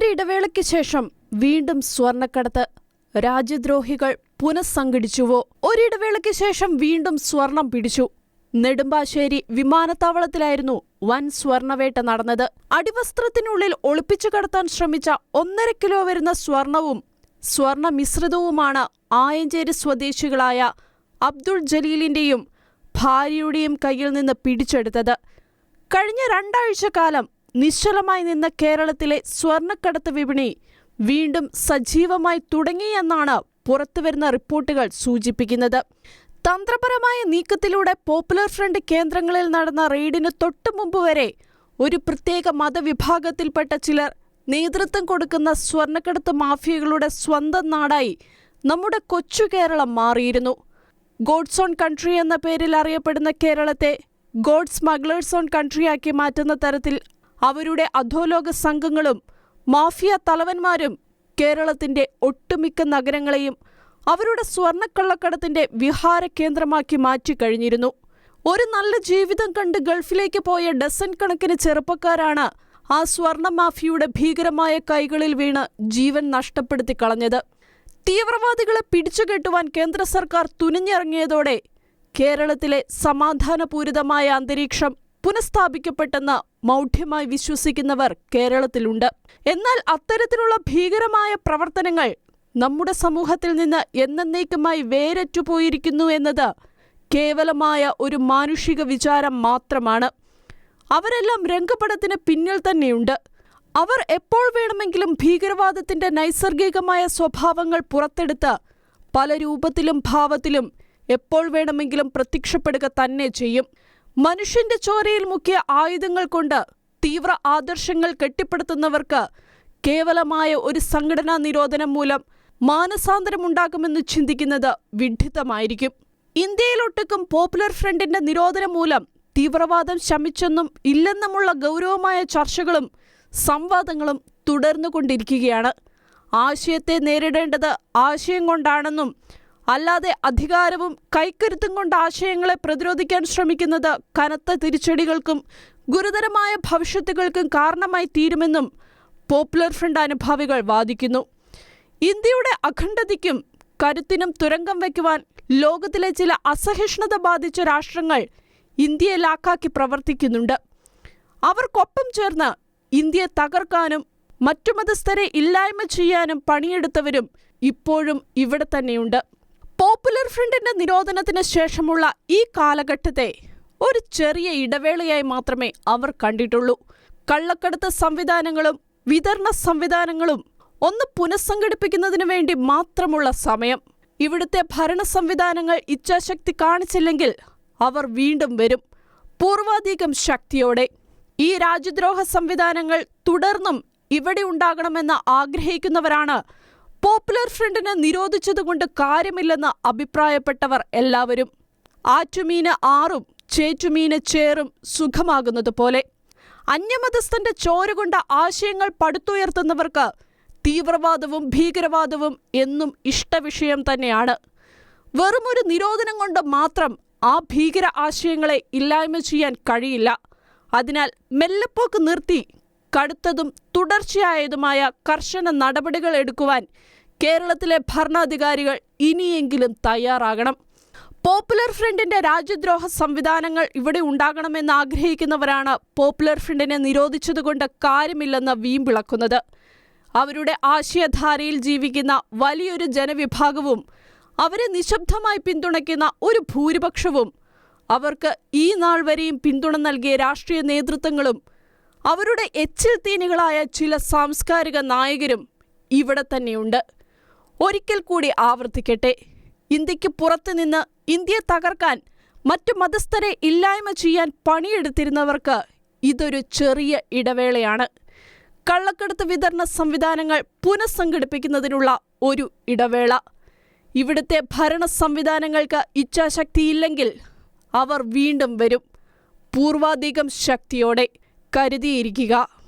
ഒരിടവേളയ്ക്ക് ശേഷം വീണ്ടും സ്വർണക്കടത്ത് രാജ്യദ്രോഹികൾ പുനഃസംഘടിച്ചുവോ? ഒരിടവേളയ്ക്ക് ശേഷം വീണ്ടും സ്വർണം പിടിച്ചു. നെടുമ്പാശ്ശേരി വിമാനത്താവളത്തിലായിരുന്നു വൻ സ്വർണവേട്ട നടന്നത്. അടിവസ്ത്രത്തിനുള്ളിൽ ഒളിപ്പിച്ചു കടത്താൻ ശ്രമിച്ച ഒന്നര കിലോ വരുന്ന സ്വർണവും സ്വർണ മിശ്രിതവുമാണ് ആയഞ്ചേരി സ്വദേശികളായ അബ്ദുൾ ജലീലിന്റെയും ഭാര്യയുടെയും കയ്യിൽ നിന്ന് പിടിച്ചെടുത്തത്. കഴിഞ്ഞ രണ്ടാഴ്ച കാലം നിശ്ചലമായി നിന്ന കേരളത്തിലെ സ്വർണക്കടത്ത് വിപണി വീണ്ടും സജീവമായി തുടങ്ങിയെന്നാണ് പുറത്തുവരുന്ന റിപ്പോർട്ടുകൾ സൂചിപ്പിക്കുന്നത്. തന്ത്രപരമായ നീക്കത്തിലൂടെ പോപ്പുലർ ഫ്രണ്ട് കേന്ദ്രങ്ങളിൽ നടന്ന റെയ്ഡിന് തൊട്ടു മുമ്പ് വരെ ഒരു പ്രത്യേക മതവിഭാഗത്തിൽപ്പെട്ട ചിലർ നേതൃത്വം കൊടുക്കുന്ന സ്വർണക്കടത്ത് മാഫിയകളുടെ സ്വന്തം നാടായി നമ്മുടെ കൊച്ചു കേരളം മാറിയിരുന്നു. ഗോഡ്സ് ഓൺ കൺട്രി എന്ന പേരിൽ അറിയപ്പെടുന്ന കേരളത്തെ ഗോഡ്സ് സ്മഗ്ലേഴ്സ് ഓൺ കൺട്രിയാക്കി മാറ്റുന്ന തരത്തിൽ അവരുടെ അധോലോക സംഘങ്ങളും മാഫിയ തലവന്മാരും കേരളത്തിന്റെ ഒട്ടുമിക്ക നഗരങ്ങളെയും അവരുടെ സ്വർണക്കള്ളക്കടത്തിന്റെ വിഹാര കേന്ദ്രമാക്കി മാറ്റിക്കഴിഞ്ഞിരുന്നു ഒരു നല്ല ജീവിതം കണ്ട് ഗൾഫിലേക്ക് പോയ ഡസൻ കണക്കിന് ചെറുപ്പക്കാരാണ് ആ സ്വർണ മാഫിയയുടെ ഭീകരമായ കൈകളിൽ വീണ് ജീവൻ നഷ്ടപ്പെടുത്തി കളഞ്ഞത്. തീവ്രവാദികളെ പിടിച്ചുകെട്ടുവാൻ കേന്ദ്ര സർക്കാർ തുനിഞ്ഞിറങ്ങിയതോടെ കേരളത്തിലെ സമാധാനപൂരിതമായ അന്തരീക്ഷം പുനഃസ്ഥാപിക്കപ്പെട്ടെന്ന് മൗഢ്യമായി വിശ്വസിക്കുന്നവർ കേരളത്തിലുണ്ട്. എന്നാൽ അത്തരത്തിലുള്ള ഭീകരമായ പ്രവർത്തനങ്ങൾ നമ്മുടെ സമൂഹത്തിൽ നിന്ന് എന്നേക്കുമായി വേരറ്റുപോയിരിക്കുന്നു എന്നത് കേവലമായ ഒരു മാനുഷിക വിചാരം മാത്രമാണ്. അവരെല്ലാം രംഗപടത്തിന് പിന്നിൽ തന്നെയുണ്ട്. അവർ എപ്പോൾ വേണമെങ്കിലും ഭീകരവാദത്തിന്റെ നൈസർഗികമായ സ്വഭാവങ്ങൾ പുറത്തെടുത്ത് പല രൂപത്തിലും ഭാവത്തിലും എപ്പോൾ വേണമെങ്കിലും പ്രത്യക്ഷപ്പെടുക തന്നെ ചെയ്യും. മനുഷ്യന്റെ ചോരയിൽ മുക്കിയ ആയുധങ്ങൾ കൊണ്ട് തീവ്ര ആദർശങ്ങൾ കെട്ടിപ്പടുത്തുന്നവർക്ക് കേവലമായ ഒരു സംഘടനാ നിരോധനം മൂലം മാനസാന്തരമുണ്ടാകുമെന്ന് ചിന്തിക്കുന്നത് വിഡ്ഢിത്തമായിരിക്കും ഇന്ത്യയിലൊട്ടുക്കും പോപ്പുലർ ഫ്രണ്ടിന്റെ നിരോധനം മൂലം തീവ്രവാദം ശമിച്ചെന്നും ഇല്ലെന്നുമുള്ള ഗൗരവമായ ചർച്ചകളും സംവാദങ്ങളും തുടർന്നുകൊണ്ടിരിക്കുകയാണ്. ആശയത്തെ നേരിടേണ്ടത് ആശയം കൊണ്ടാണെന്നും അല്ലാതെ അധികാരവും കൈക്കരുത്തും കൊണ്ട് ആശയങ്ങളെ പ്രതിരോധിക്കാൻ ശ്രമിക്കുന്നത് കനത്ത തിരിച്ചടികൾക്കും ഗുരുതരമായ ഭവിഷ്യത്തുകൾക്കും കാരണമായി തീരുമെന്നും പോപ്പുലർ ഫ്രണ്ട് അനുഭാവികൾ വാദിക്കുന്നു. ഇന്ത്യയുടെ അഖണ്ഡതയ്ക്കും കരുത്തിനും തുരങ്കം വയ്ക്കുവാൻ ലോകത്തിലെ ചില അസഹിഷ്ണുത ബാധിച്ച രാഷ്ട്രങ്ങൾ ഇന്ത്യയെ ലാക്കാക്കി പ്രവർത്തിക്കുന്നുണ്ട്. അവർക്കൊപ്പം ചേർന്ന് ഇന്ത്യയെ തകർക്കാനും മറ്റു മതസ്ഥരെ ഇല്ലായ്മ ചെയ്യാനും പണിയെടുത്തവരും ഇപ്പോഴും ഇവിടെ തന്നെയുണ്ട്. പോപ്പുലർ ഫ്രണ്ടിന്റെ നിരോധനത്തിന് ശേഷമുള്ള ഈ കാലഘട്ടത്തെ ഒരു ചെറിയ ഇടവേളയായി മാത്രമേ അവർ കണ്ടിട്ടുള്ളൂ. കള്ളക്കടത്ത് സംവിധാനങ്ങളും വിതരണ സംവിധാനങ്ങളും ഒന്ന് പുനഃസംഘടിപ്പിക്കുന്നതിന് വേണ്ടി മാത്രമുള്ള സമയം. ഇവിടുത്തെ ഭരണ സംവിധാനങ്ങൾ ഇച്ഛാശക്തി കാണിച്ചില്ലെങ്കിൽ അവർ വീണ്ടും വരും. പൂർവാധികം ശക്തിയോടെ. ഈ രാജ്യദ്രോഹ സംവിധാനങ്ങൾ തുടർന്നും ഇവിടെ ഉണ്ടാകണമെന്ന് ആഗ്രഹിക്കുന്നവരാണ് പോപ്പുലർ ഫ്രണ്ടിന് നിരോധിച്ചതുകൊണ്ട് കാര്യമില്ലെന്ന് അഭിപ്രായപ്പെട്ടവർ എല്ലാവരും. ആറ്റുമീന് ആറും ചേറ്റുമീന് ചേറും സുഖമാകുന്നതുപോലെ അന്യമതസ്ഥന്റെ ചോര ആശയങ്ങൾ പടുത്തുയർത്തുന്നവർക്ക് തീവ്രവാദവും ഭീകരവാദവും എന്നും ഇഷ്ടവിഷയം തന്നെയാണ്. വെറുമൊരു നിരോധനം കൊണ്ട് മാത്രം ആ ഭീകര ആശയങ്ങളെ ഇല്ലായ്മ ചെയ്യാൻ കഴിയില്ല. അതിനാൽ മെല്ലെപ്പോക്ക് നിർത്തി കടുത്തതും തുടർച്ചയായതുമായ കർശന നടപടികൾ എടുക്കുവാൻ കേരളത്തിലെ ഭരണാധികാരികൾ ഇനിയെങ്കിലും തയ്യാറാകണം. പോപ്പുലർ ഫ്രണ്ടിന്റെ രാജ്യദ്രോഹ സംവിധാനങ്ങൾ ഇവിടെ ഉണ്ടാകണമെന്ന് ആഗ്രഹിക്കുന്നവരാണ് പോപ്പുലർ ഫ്രണ്ടിനെ നിരോധിച്ചതുകൊണ്ട് കാര്യമില്ലെന്ന് വീമ്പിളക്കുന്നത്. അവരുടെ ആശയധാരയിൽ ജീവിക്കുന്ന വലിയൊരു ജനവിഭാഗവും അവരെ നിശബ്ദമായി പിന്തുണയ്ക്കുന്ന ഒരു ഭൂരിപക്ഷവും അവർക്ക് ഈ നാൾ വരെയും പിന്തുണ നൽകിയ രാഷ്ട്രീയ നേതൃത്വങ്ങളും അവരുടെ എച്ചിൽ തീനികളായ ചില സാംസ്കാരിക നായകരും ഇവിടെ തന്നെയുണ്ട്. ഒരിക്കൽ കൂടി ആവർത്തിക്കട്ടെ. ഇന്ത്യയ്ക്ക് പുറത്തുനിന്ന് ഇന്ത്യയെ തകർക്കാൻ മറ്റു മതസ്ഥരെ ഇല്ലായ്മ ചെയ്യാൻ പണിയെടുത്തിരുന്നവർക്ക് ഇതൊരു ചെറിയ ഇടവേളയാണ്. കള്ളക്കടത്ത് വിതരണ സംവിധാനങ്ങൾ പുനഃസംഘടിപ്പിക്കുന്നതിനുള്ള ഒരു ഇടവേള. ഇവിടുത്തെ ഭരണ സംവിധാനങ്ങൾക്ക് ഇച്ഛാശക്തിയില്ലെങ്കിൽ അവർ വീണ്ടും വരും. പൂർവാധികം ശക്തിയോടെ കരുതിയിരിക്കുക.